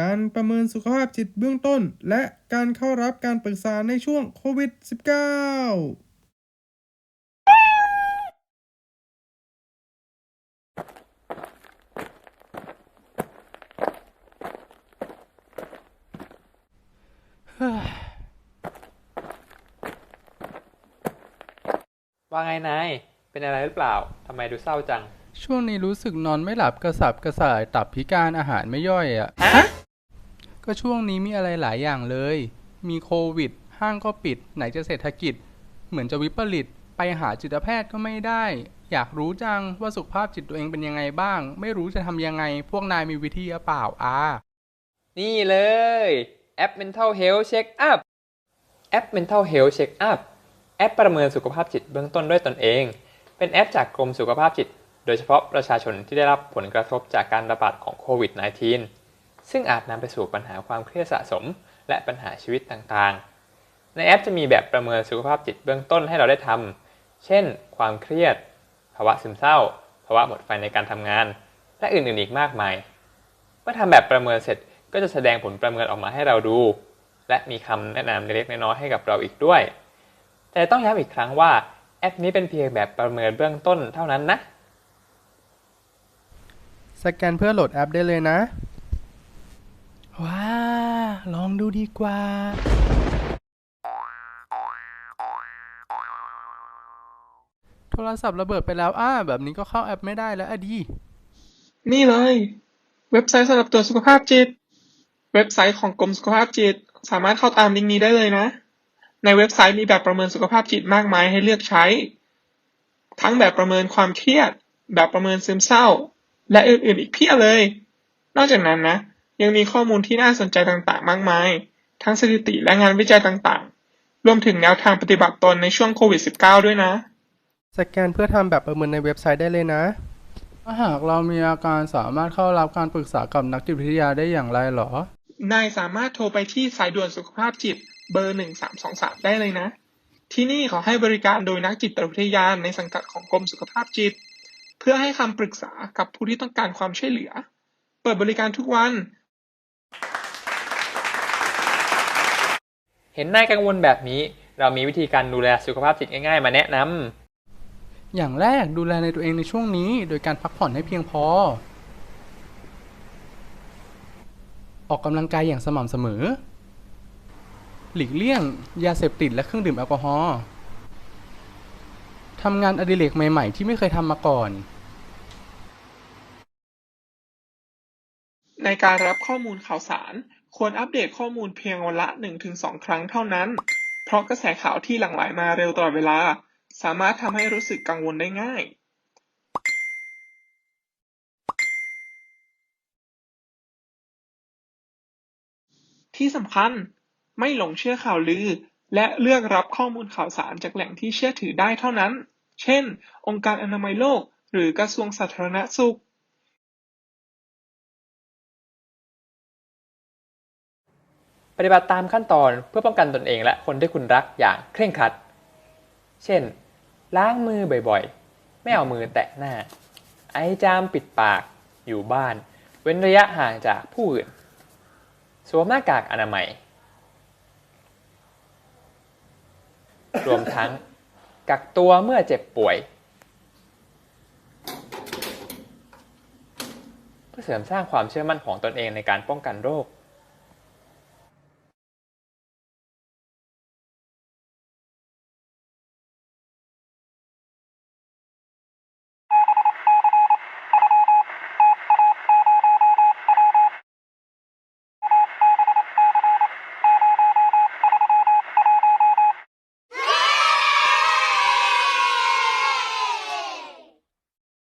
การประเมินสุขภาพจิตเบื้องต้น และการเข้ารับการปรึกษาในช่วงโควิด -19 ว่าไงนาย เป็นอะไรหรือเปล่า ทำไมดูเศร้าจัง ช่วงนี้รู้สึกนอนไม่หลับกระสับกระส่ายตับพิการอาหารไม่ย่อยอะ่ะฮะ ก็ช่วงนี้มีอะไรหลายอย่างเลย มีโควิด ห้างก็ปิด ไหนจะเศรษฐกิจ เหมือนจะวิปริต ไปหาจิตแพทย์ก็ไม่ได้ อยากรู้จังว่าสุขภาพจิตตัวเองเป็นยังไงบ้าง ไม่รู้จะทำยังไง พวกนายมีวิธีหรือเปล่าอ่านี่เลย แอป Mental Health Check Up แอป Mental Health Check Up แอปประเมินสุขภาพจิตเบื้องต้นด้วยตนเอง เป็นแอปจากกรมสุขภาพจิต โดยเฉพาะประชาชนที่ได้รับผลกระทบจากการระบาดของโควิด -19 ซึ่งอาจนำไปสู่ปัญหาความเครียดสะสม และปัญหาชีวิตต่างๆ ในแอปจะมีแบบประเมินสุขภาพจิตเบื้องต้นให้เราได้ทำ เช่น ความเครียด ภาวะซึมเศร้า ภาวะหมดไฟในการทำงาน และอื่นๆอีกมากมาย เมื่อทำแบบประเมินเสร็จก็จะแสดงผลประเมินออกมาให้เราดู และมีคำแนะนำเล็กๆน้อยๆให้กับเราอีกด้วย แต่ต้องย้ำอีกครั้งว่าแอปนี้เป็นเพียงแบบประเมินเบื้องต้นเท่านั้นนะ สแกนเพื่อโหลดแอปได้เลยนะ ว้า ลองดูดีกว่า โทรศัพท์ระเบิดไปแล้ว อ้า แบบนี้ก็เข้าแอปไม่ได้แล้วอะดี นี่เลย เว็บไซต์สำหรับตรวจสุขภาพจิต เว็บไซต์ของกรมสุขภาพจิต สามารถเข้าตามลิงก์นี้ได้เลยนะ ในเว็บไซต์มีแบบประเมินสุขภาพจิตมากมายให้เลือกใช้ ทั้งแบบประเมินความเครียด แบบประเมินซึมเศร้า และอื่นๆ อีกเพียบเลย นอกจากนั้นนะ ยังมีข้อมูลที่น่าสนใจต่างๆ มากมาย ทั้งสถิติและงานวิจัยต่างๆ รวมถึงแนวทางปฏิบัติตนในช่วงโควิด -19 ด้วยนะ สแกนเพื่อทำแบบประเมินในเว็บไซต์ได้เลยนะ ถ้าหากเรามีอาการสามารถเข้ารับการปรึกษากับนักจิตวิทยาได้อย่างไรหรอ นายสามารถโทรไปที่สายด่วนสุขภาพจิตเบอร์ 1323 ได้เลยนะ ที่นี่เขาให้บริการโดยนักจิตวิทยาในสังกัดของกรมสุขภาพจิต เพื่อให้คำปรึกษากับผู้ที่ต้องการความช่วยเหลือ เปิดบริการทุกวัน เห็นนายกังวลแบบนี้ เรามีวิธีการดูแลสุขภาพจิตง่ายๆ มาแนะนำอย่างแรกดูแลในตัวเองในช่วงนี้ โดยการพักผ่อนให้เพียงพอ ออกกำลังกายอย่างสม่ำเสมอ หลีกเลี่ยง ยาเสพติดและเครื่องดื่มแอลกอฮอล์ทำงานอดิเรกใหม่ๆ ที่ไม่เคยทำมาก่อน ในการรับข้อมูลข่าวสาร ควรอัปเดตข้อมูลเพียงวันละ 1-2 ครั้งเท่านั้น เพราะกระแสข่าวที่หลั่งไหลมาเร็วตลอดเวลา สามารถทำให้รู้สึกกังวลได้ง่ายที่สำคัญไม่หลงเชื่อข่าวลือ และเลือกรับข้อมูลข่าวสารจากแหล่งที่เชื่อถือได้เท่านั้น เช่น องค์การอนามัยโลก หรือกระทรวงสาธารณสุข ปฏิบัติตามขั้นตอนเพื่อป้องกันตนเองและคนที่คุณรักอย่างเคร่งครัด เช่น ล้างมือบ่อยๆ ไม่เอามือแตะหน้า ไอจามปิดปาก อยู่บ้าน เว้นระยะห่างจากผู้อื่น สวมหน้ากากอนามัย รวมทั้ง กักตัวเมื่อเจ็บป่วย เพื่อเสริมสร้างความเชื่อมั่นของตนเองในการป้องกันโรค